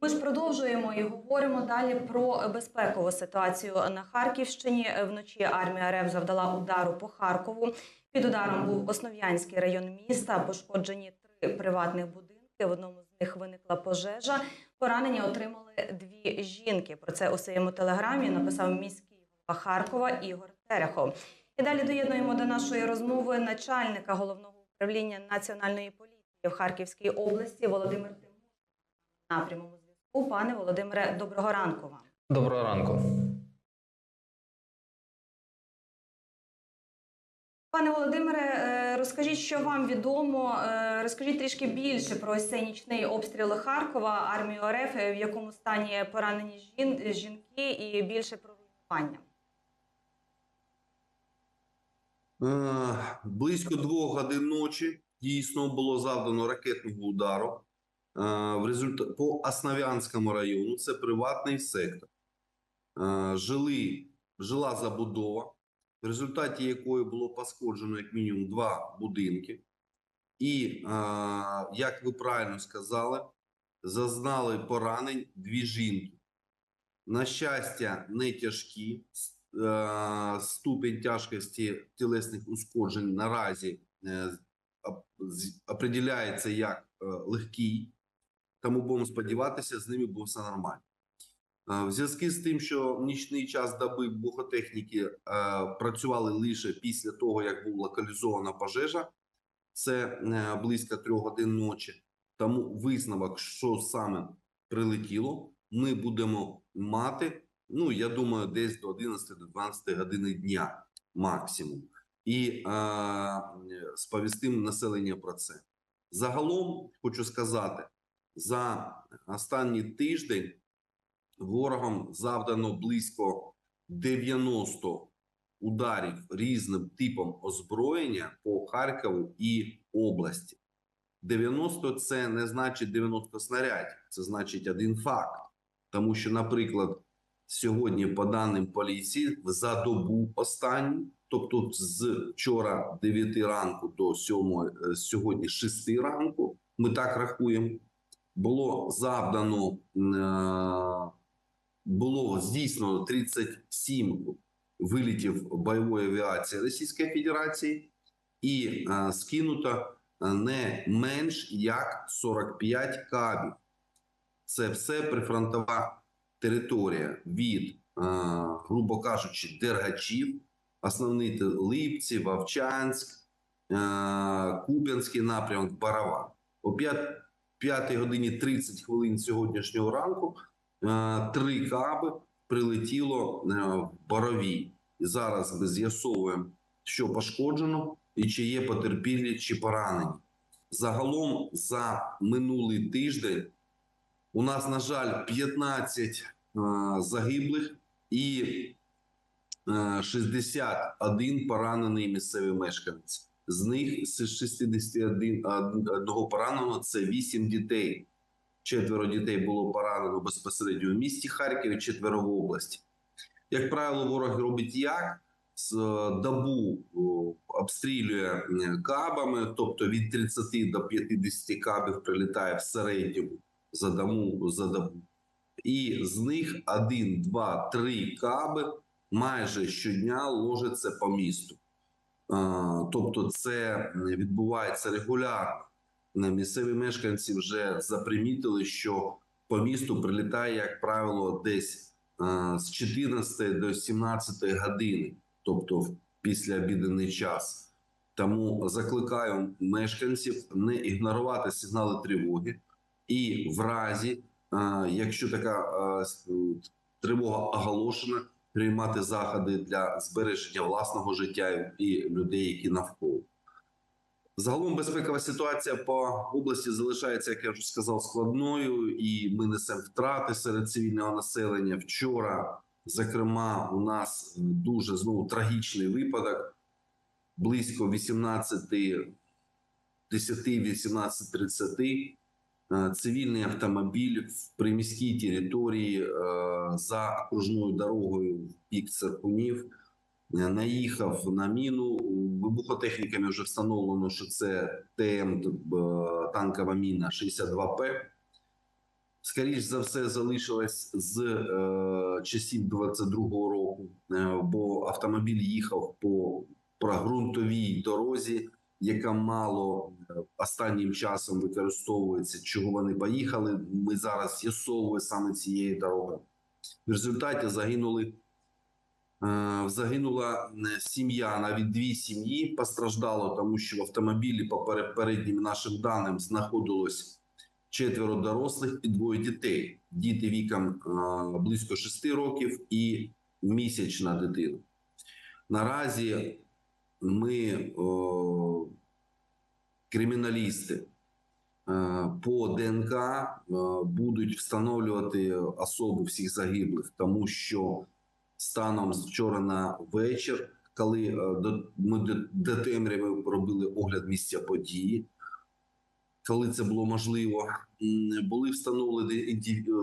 Ми ж продовжуємо і говоримо далі про безпекову ситуацію на Харківщині. Вночі армія РФ завдала удару по Харкову. Під ударом був Основ'янський район міста. Пошкоджені три приватних будинки. В одному з них виникла пожежа. Поранення отримали дві жінки. Про це у своєму телеграмі написав міський голова Харкова Ігор Терехов. І далі доєднуємо до нашої розмови начальника головного управління національної поліції в Харківській області Володимир Тимошко на прямому зв'язку. Пане Володимире, доброго ранку вам. Доброго ранку. Пане Володимире, е, розкажіть, що вам відомо. Е, Розкажіть трішки більше про ось цей нічний обстріл Харкова, армію РФ, е, в якому стані поранені жін- жінки, і більше про руйнування. Близько двох годин ночі дійсно було завдано ракетного удару в результа... по Основ'янському району. Це приватний сектор. Е, Жили, жила забудова, в результаті якої було пошкоджено як мінімум два будинки. І, е, як ви правильно сказали, зазнали поранень дві жінки. На щастя, не тяжкі. Е, Ступінь тяжкості тілесних ушкоджень наразі е, определяється як е, легкий, тому будемо сподіватися, з ними буде все нормально. Е, В зв'язку з тим, що нічний час доби бухотехніки е, працювали лише після того, як була локалізована пожежа, це е, близько трьох годин ночі. Тому висновок, що саме прилетіло, ми будемо мати. Ну, я думаю, десь до 11 до 12 години дня максимум. І е, сповістимо населення про це. Загалом хочу сказати, за останній тиждень ворогом завдано близько 90 ударів різним типом озброєння по Харкову і області. 90 це не значить 90 снарядів, це значить один факт. Тому що, наприклад, сьогодні, по даним поліції, за добу останню, тобто з вчора 9 ранку до 7, е, сьогодні 6 ранку, ми так рахуємо, було завдано, е, було здійснено 37 вилітів бойової авіації Російської Федерації і е, скинуто не менш як 45 кабів. Це все прифронтова територія від, е, грубо кажучи, Дергачів, основний Липці, Вовчанськ, е, Куп'янський напрямок, Барава. О 5, 5 годині 30 хвилин сьогоднішнього ранку е, три каби прилетіло е, в Боровій. І зараз ми з'ясовуємо, що пошкоджено і чи є потерпілі чи поранені. Загалом за минулий тиждень у нас, на жаль, 15 е, загиблих і е, 61 поранений місцевий мешканець. З них з 61 одного пораненого це 8 дітей. Четверо дітей було поранено безпосередньо в місті Харкові, четверо в області. Як правило, ворог робить як? З е, добу обстрілює кабами, тобто від 30 до 50 кабів прилітає в середньому за добу, за добу. І з них один, два, три каби майже щодня ложаться по місту. Тобто, це відбувається регулярно. Місцеві мешканці вже запримітили, що по місту прилітає, як правило, десь з 14 до 17 години, тобто в післяобідний час. Тому закликаю мешканців не ігнорувати сигнали тривоги, і в разі, якщо така тривога оголошена, приймати заходи для збереження власного життя і людей, які навколо. Загалом безпекова ситуація по області залишається, як я вже сказав, складною, і ми несемо втрати серед цивільного населення. Вчора, зокрема, у нас дуже знову трагічний випадок. Близько 18 10-18-30 е, цивільний автомобіль в приміській території е, за окружною дорогою в бік Церкунів е, наїхав на міну. Вибухотехніками вже встановлено, що це ТМ танкова міна 62П. скоріш за все, залишилась з е, часів 22-го року, е, бо автомобіль їхав по прогрунтовій дорозі, яка мало е, останнім часом використовується. Чого вони поїхали? Ми зараз з'ясовуємо саме цієї дороги. В результаті загинули. е, Загинула е, сім'я, навіть дві сім'ї постраждало, тому що в автомобілі по переднім нашим даним знаходилось четверо дорослих і двоє дітей. Діти віком близько 6 років і місячна дитина. Наразі ми, о, криміналісти, е, по ДНК е, будуть встановлювати особи всіх загиблих, тому що станом з вчора на вечір, коли е, ми до, темряви робили огляд місця події, коли це було можливо, були встановлені,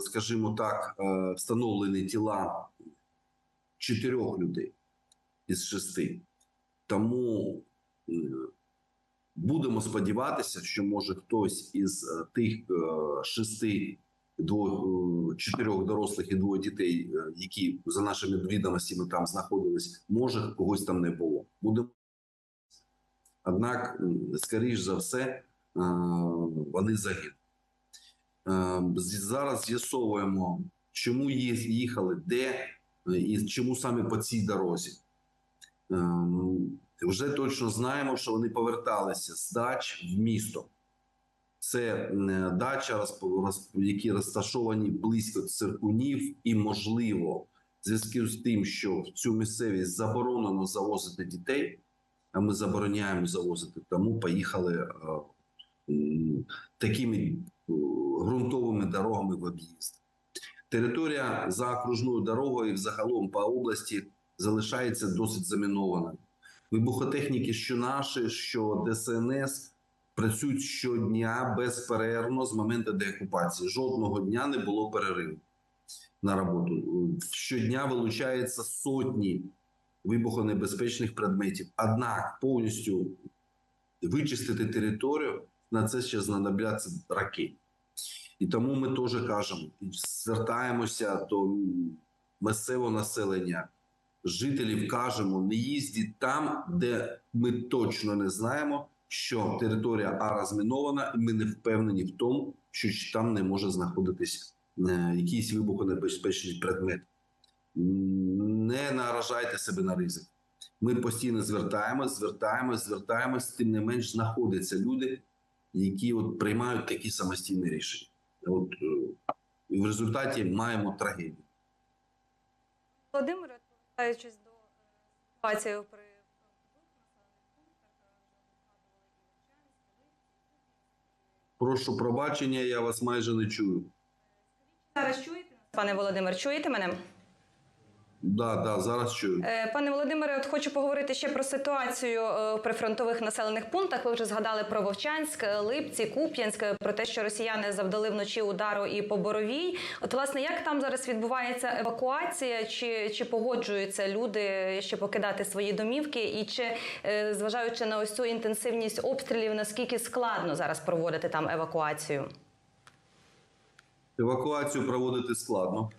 скажімо так, встановлені тіла чотирьох людей із шести. Тому е, будемо сподіватися, що може хтось із е, тих е, шести двох, чотирьох дорослих і двоє дітей, які за нашими відомостями там знаходились, може когось там не було. Будемо. Однак, скоріш за все, вони загинули. Зараз з'ясовуємо, чому їхали, де і чому саме по цій дорозі. Ем, Вже точно знаємо, що вони поверталися з дач в місто. Це е, дача, які розташовані близько циркунів, і можливо, в зв'язку з тим, що в цю місцевість заборонено завозити дітей, а ми забороняємо завозити, тому поїхали е, такими е, ґрунтовими дорогами в об'їзд. Територія за окружною дорогою, взагалом по області, залишається досить замінованою. Вибухотехніки, що наші, що ДСНС, працюють щодня безперервно з моменту деокупації. Жодного дня не було перериву на роботу. Щодня вилучається сотні вибухонебезпечних предметів. Однак повністю вичистити територію на це ще знадобляться роки. І тому ми теж кажемо, звертаємося до місцевого населення, жителів кажемо, не їздіть там, де ми точно не знаємо, що територія А розмінована, і ми не впевнені в тому, що там не може знаходитись е, якийсь вибухонебезпечний предмет. Не наражайте себе на ризик. Ми постійно звертаємось, звертаємось, звертаємось, тим не менш знаходяться люди, які от приймають такі самостійні рішення. От е, і в результаті маємо трагедію. Володимире, повертаючись до е, ситуації при Прошу пробачення, я вас майже не чую. зараз чуєте пане Володимир, чуєте мене? Да, да, зараз чую. Е, Пане Володимире, от хочу поговорити ще про ситуацію е, в прифронтових населених пунктах. Ви вже згадали про Вовчанськ, е, Липці, Куп'янськ, про те, що росіяни завдали вночі удару і по Боровій. От власне, як там зараз відбувається евакуація? Чи, чи погоджуються люди ще покидати свої домівки? І чи, зважаючи на ось цю інтенсивність обстрілів, наскільки складно зараз проводити там евакуацію? Евакуацію проводити складно.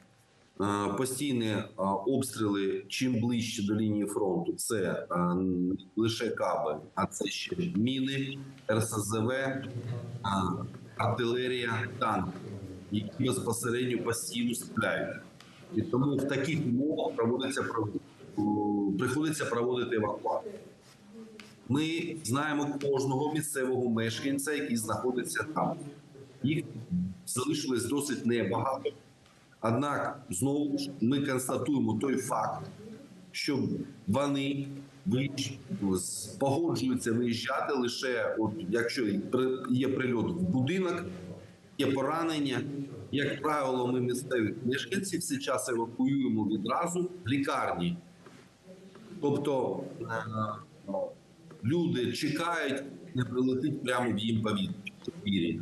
Е, Постійні е, обстріли чим ближче до лінії фронту, це не лише каби, а це ще міни, РСЗВ, е, артилерія, танки, які безпосередньо постійно стріляють. І тому в таких умовах проводиться пров- приходиться проводити евакуацію. Ми знаємо кожного місцевого мешканця, який знаходиться там. Їх залишилось досить небагато. Однак знову ж ми констатуємо той факт, що вони погоджуються виїжджати лише, от якщо є прильот в будинок, є поранення. Як правило, ми місцевих мешканців цей час евакуюємо відразу в лікарні. Тобто е, люди чекають, не прилетить прямо в їм повітря.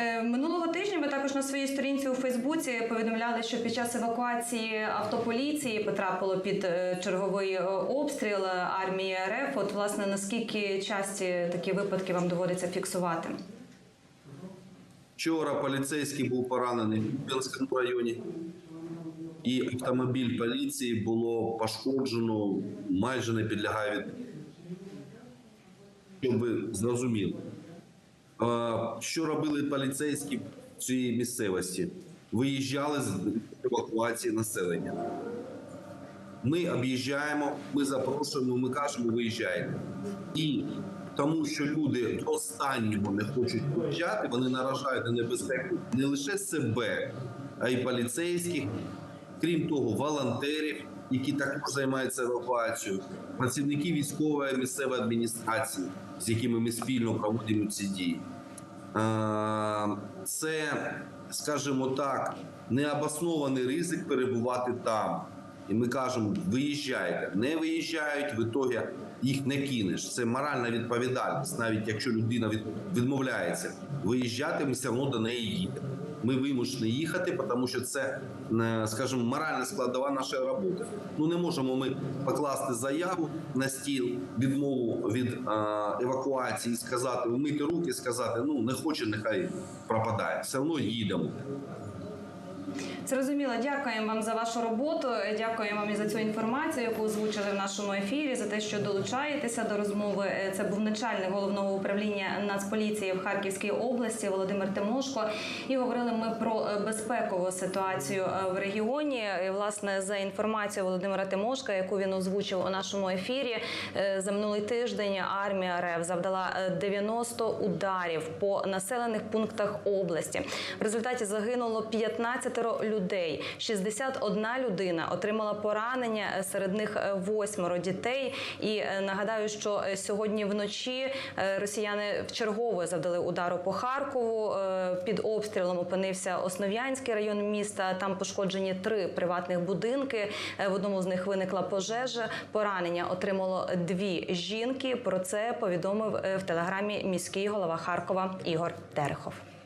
Е, Минулого тижня ми також на своїй сторінці у Фейсбуці повідомляли, що під час евакуації автополіції потрапило під е, черговий е, обстріл армії РФ. От власне наскільки часті такі випадки вам доводиться фіксувати? Вчора поліцейський був поранений в Куп'янському районі, і автомобіль поліції було пошкоджено, майже не підлягає від. Щоб ви зрозуміли. Що робили поліцейські в цій місцевості? Виїжджали з евакуації населення. Ми об'їжджаємо, ми запрошуємо, ми кажемо, виїжджайте. І тому, що люди до останнього не хочуть виїжджати, вони наражають на небезпеку не лише себе, а й поліцейських, крім того, волонтерів, які також займаються евакуацією, працівників військової місцевої адміністрації, з якими ми спільно проводимо ці дії. Е, Це, скажімо так, необоснований ризик перебувати там. І ми кажемо, виїжджайте. Не виїжджають, в ітогі їх не кинеш. Це моральна відповідальність, навіть якщо людина відмовляється виїжджати, ми все одно до неї їдемо. Ми вимушені їхати, тому що це, е, скажімо, моральна складова нашої роботи. Ну не можемо ми покласти заяву на стіл, відмову від е, евакуації, сказати, вмити руки, сказати, ну не хоче, нехай пропадає. Все одно їдемо. Зрозуміло, дякуємо вам за вашу роботу. Дякуємо вам і за цю інформацію, яку озвучили в нашому ефірі, за те, що долучаєтеся до розмови. Е, Це був начальник головного управління Нацполіції в Харківській області Володимир Тимошко. І говорили ми про е, безпекову ситуацію е, в регіоні. І, власне, за інформацією Володимира Тимошка, яку він озвучив у нашому ефірі, е, за минулий тиждень армія РФ завдала е, 90 ударів по населених пунктах області. В результаті загинуло 15 людей. 61 людина отримала поранення. е, Серед них е, восьмеро дітей. І е, нагадаю, що сьогодні вночі росіяни вчергово завдали удару по Харкову. Під обстрілом опинився Основ'янський район міста. Там пошкоджені три приватних будинки. В одному з них виникла пожежа. Поранення отримало дві жінки. Про це повідомив в телеграмі міський голова Харкова Ігор Терехов.